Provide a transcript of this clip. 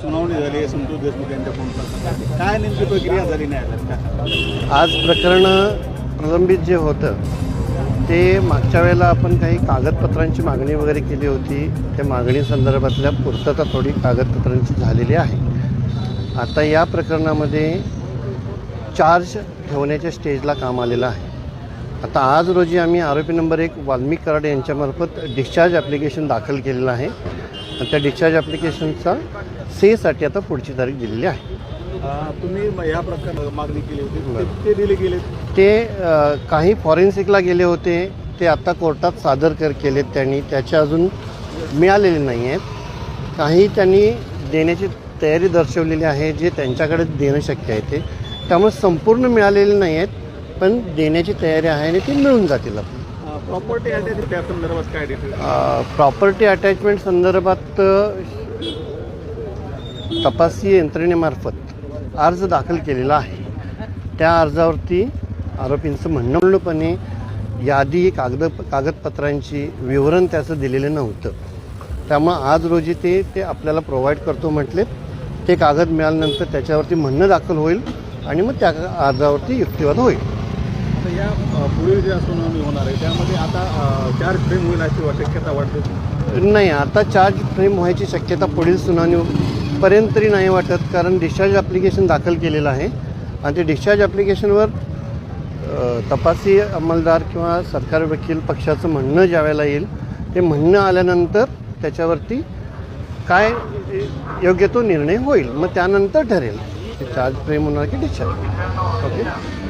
सुनावणी झाली आहे संतोष देशमुख यांच्या फोन काय नेमकी प्रक्रिया झाली न्यायालयात? आज प्रकरण प्रलंबित जे होतं ते मागच्या वेळेला आपण काही कागदपत्रांची मागणी वगैरे केली होती. त्या मागणी संदर्भातल्या पूर्तता थोडी कागदपत्रांची झालेली आहे. आता या प्रकरणामध्ये चार्ज ठेवण्याच्या स्टेजला काम आलेलं आहे. आता आज रोजी आम्ही आरोपी नंबर एक वाल्मिक कराड यांच्यामार्फत डिस्चार्ज ॲप्लिकेशन दाखल केलेलं आहे. आणि त्या डिस्चार्ज ॲप्लिकेशनचा सेसाठी आता पुढची तारीख दिलेली आहे. तुम्ही या प्रकार मागणी केली होती. ते- ते दिले गेले ते अ, काही फॉरेन्सिकला गेले होते. ते आता कोर्टात सादर कर केलेत त्यांनी. त्याचे अजून मिळालेले नाही आहेत. काही त्यांनी देण्याची तयारी दर्शवलेली आहे जे त्यांच्याकडे देणं शक्य आहे ते. त्यामुळे संपूर्ण मिळालेले नाही आहेत. पण देण्याची तयारी आहे आणि ते मिळून जातील आपण प्रॉपर्टी अटॅच त्या संदर्भात काय डिटेल प्रॉपर्टी अटॅचमेंट संदर्भात तपासी यंत्रणेमार्फत अर्ज दाखल केलेला आहे. त्या अर्जावरती आरोपींचं म्हणणं पूर्णपणे यादी कागद कागदपत्रांची विवरण त्याचं दिलेलं नव्हतं. त्यामुळं आज रोजी ते ते आपल्याला प्रोव्हाइड करतो म्हटले. ते कागद मिळाल्यानंतर त्याच्यावरती म्हणणं दाखल होईल आणि मग त्या अर्जावरती युक्तिवाद होईल. आता या पुढील जे सुनावणी होणार आहे त्यामध्ये आता चार्ज फ्रेम होईल अशी शक्यता वाटते नाही आता चार्ज फ्रेम व्हायची शक्यता पुढील सुनावणीपर्यंत तरी नाही वाटत कारण डिस्चार्ज ॲप्लिकेशन दाखल केलेलं आहे. आणि ते डिस्चार्ज ॲप्लिकेशनवर तपासी अंमलदार किंवा सरकार वकील पक्षाचं म्हणणं ज्या वेळेला येईल ते म्हणणं आल्यानंतर त्याच्यावरती काय योग्य तो निर्णय होईल. मग त्यानंतर ठरेल चार्ज फ्रेम होणार की डिस्चार्ज ओके?